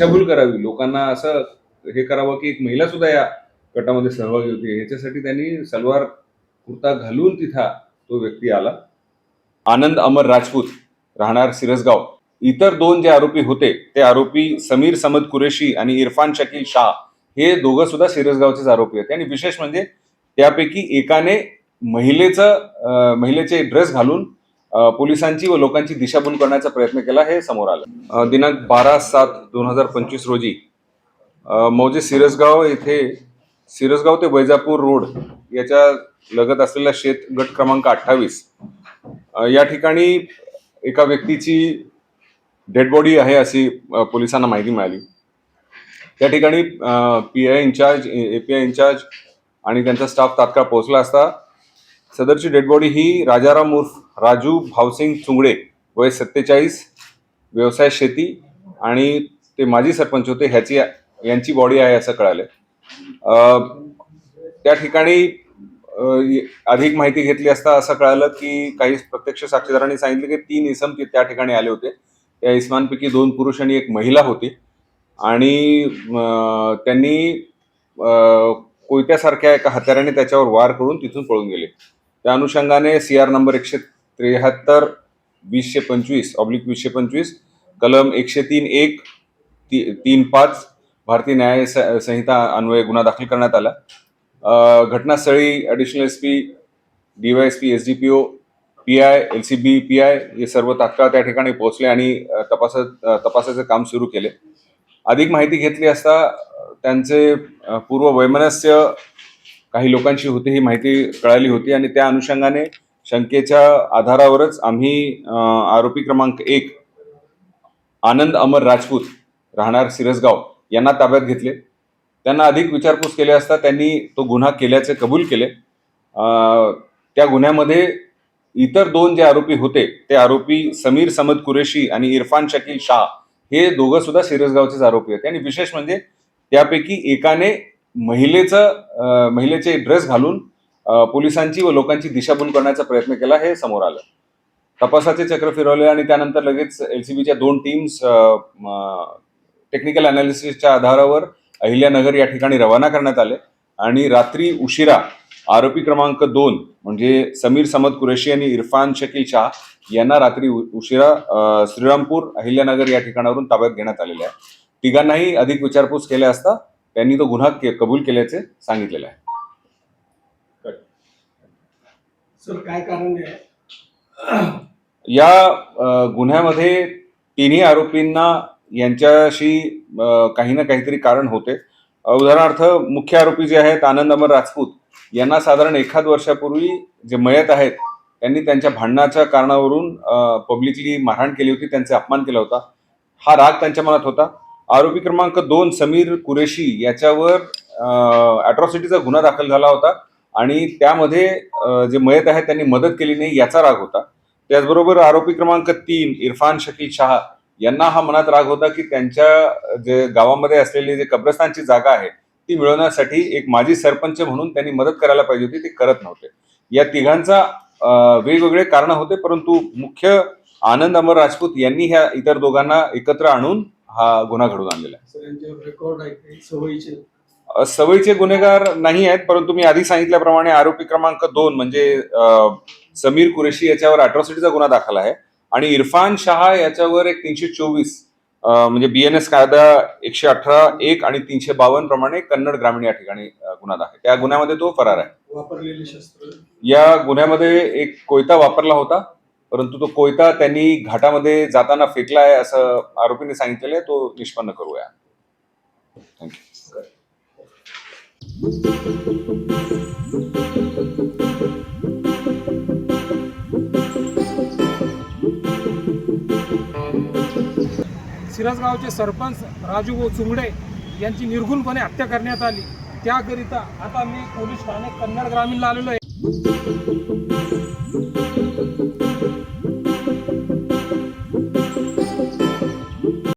दिशाभूल करावी. लोकांना असं हे करावं की एक महिला सुद्धा या गटामध्ये सहभागी होती. ह्याच्यासाठी त्यांनी सलवार कुर्ता घालून तिथा तो व्यक्ती आला. आनंद अमर राजपूत राहणार सिरसगाव. इतर दोन जे आरोपी होते ते आरोपी समीर समद कुरेशी आणि इरफान शकील शाह हे दोघं सुद्धा सिरसगावचेच आरोपी होते. आणि विशेष म्हणजे त्यापैकी एकाने महिलेचं महिलेचे ड्रेस घालून पोलिसांची व लोकांची दिशाभूल करण्याचा प्रयत्न केला हे समोर आलं. दिनांक बारा सात दोन हजार पंचवीस रोजी मौजे सिरसगाव येथे सिरसगाव ते वैजापूर रोड याच्या लगत असलेला शेत गट क्रमांक अठ्ठावीस या ठिकाणी एका व्यक्तीची डेड बॉडी आहे अशी पोलिसांना माहिती मिळाली. त्या ठिकाणी P I incharge A P I incharge आणि त्यांचा स्टाफ तात्काळ पोहोचला असता. सदरची डेड बॉडी ही राजाराम उर्फ राजू भावसिंग चुंगडे वय सत्तेचाळीस व्यवसाय शेती आणि ते माजी सरपंच होते ह्याची यांची बॉडी आहे असं कळालं त्या ठिकाणी अधिक माहिती घेतली असता असं कळालं की काही प्रत्यक्ष साक्षीदारांनी सांगितलं की तीन इसम ते त्या ठिकाणी आले होते. त्या इसमांपैकी दोन पुरुष आणि एक महिला होती. आणि त्यांनी कोयत्यासारख्या एका हत्याराने त्याच्यावर वार करून तिथून पळून गेले. त्या अनुषंगाने सी आर नंबर एकशे त्र्याहत्तर वीसशे पंचवीस ऑब्लिक वीसशे पंचवीस कलम एकशे तीन एक ती तीन पाच भारतीय न्याय संहिता अन्वये गुन्हा दाखल करण्यात आला. घटनास्थळी additional S P D Y S P S D P O P I L C B P I हे सर्व तात्काळ त्या ठिकाणी पोहोचले आणि अ, तपासाचं काम सुरू केले. अधिक माहिती घेतली असता त्यांचे पूर्व वैमनस्य काही लोकांची होती ही माहिती कळाली होती आणि त्या अनुषंगाने शंकेच्या आधारावरच आम्ही आरोपी क्रमांक एक आनंद अमर राजपूत राहणार सिरसगाव यांना ताब्यात घेतले. त्यांना अधिक विचारपूस केली असता त्यांनी तो गुन्हा केल्याचे कबूल केले. त्या गुन्ह्यामध्ये इतर दोन जे आरोपी होते ते आरोपी समीर समद कुरेशी आणि इरफान शकील शाह हे दोघं सुद्धा सिरसगावचेच आरोपी होते. आणि विशेष म्हणजे त्यापैकी एकाने महिलेचं महिलेचे ड्रेस घालून पोलिसांची व लोकांची दिशाभूल करण्याचा प्रयत्न केला हे समोर आलं. तपासाचे चक्र फिरवले आणि त्यानंतर लगेच एलसीबीच्या दोन टीम्स टेक्निकल अनालिसिसच्या आधारावर अहिल्यानगर या ठिकाणी रवाना करण्यात आले आणि रात्री उशिरा आरोपी क्रमांक दोन म्हणजे समीर समद कुरेशी आणि इरफान शकील शाह यांना रात्री उ- उशिरा श्रीरामपूर अहिल्यानगर या ठिकाणावरून ताब्यात घेण्यात आलेले आहे. तिघांनाही अधिक विचारपूस केल्या असता त्यांनी तो गुन्हा के- कबूल केल्याचे सांगितलेले आहे. सर काय कारण आहे? या गुन्ह्यामध्ये तिन्ही आरोपींना यांच्याशी काही ना काहीतरी कारण होते. उदाहरणार्थ मुख्य आरोपी जे आहेत आनंद अमर राजपूत यांना साधारण एखाद वर्षापूर्वी जे मयत आहेत त्यांनी त्यांच्या भांडणाच्या कारणावरून पब्लिकली मारहाण केली होती त्यांचा अपमान केला होता. हा राग त्यांच्या मनात होता. आरोपी क्रमांक दोन समीर कुरेशी याच्यावर अॅट्रॉसिटीचा गुन्हा दाखल झाला होता आणि त्यामध्ये जे मयत आहे त्यांनी मदत केली नाही याचा राग होता. त्याचबरोबर आरोपी क्रमांक तीन इरफान शकील शाह यांना हा मनात राग होता की त्यांच्या जे गावामध्ये असलेली जे कब्रस्तानची जागा आहे ती मिळवण्यासाठी एक माजी सरपंच म्हणून त्यांनी मदत करायला पाहिजे होती ते करत नव्हते. या तिघांचा वेगवेगळे कारण होते परंतु मुख्य आनंद अमर राजपूत यांनी ह्या इतर दोघांना एकत्र आणून हा गुन्हा घडून आणलेला आहे. रेकॉर्ड आहे सवयीचे? गुन्हेगार नाही आहेत परंतु मी आधी सांगितल्याप्रमाणे आरोपी क्रमांक दोन म्हणजे अ, समीर कुरेशी याच्यावर अट्रॉसिटीचा गुन्हा दाखल आहे. आणि इरफान शहा याच्यावर एक तीनशे चोवीस म्हणजे बीएनएस कायदा एकशे अठरा एक आणि तीनशे बावन्न प्रमाणे कन्नड ग्रामीण या ठिकाणी अ, गुन्हा दाखल त्या गुन्ह्यामध्ये तो फरार आहे. वापरलेले शस्त्र? या गुन्ह्यामध्ये एक कोयता वापरला होता. परंतु तो कोयता त्यांनी घाटामध्ये जाताना फेकला आहे असं आरोपीने सांगितलेलं आहे तो निष्पन्न करूया. थँक्यू सिरसगावचे सरपंच राजू चुंगडे यांची निर्घुणपणे हत्या करण्यात आली. त्याकरिता आता मी पोलीस ठाणे कन्नड ग्रामीणला आलेलो आहे.